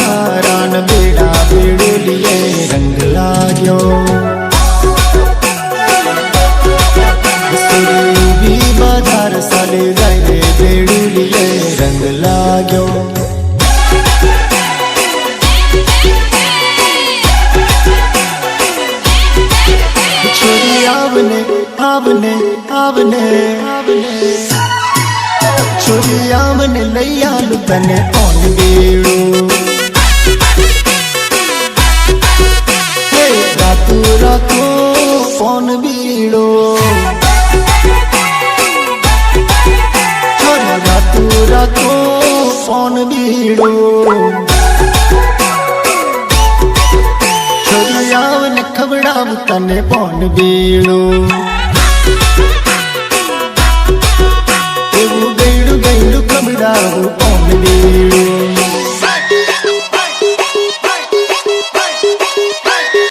હારાન બેડા બેડુલીએ રંગ લાગ્યો સુરવી બજાર સાલે જાય બેડુલીએ રંગ લાગ્યો છોરી આવને આવને આવને છોરી આવને લઈ આલું તને ઓન બેડું રાખો, ફોન બીડો. રાતુ રાખો, ફોન બીડો. છોરી આવને ખવડાવ તને ફોન બીડો. એવું ગયડું ગયડું ખવડાવું ફોન બીડો.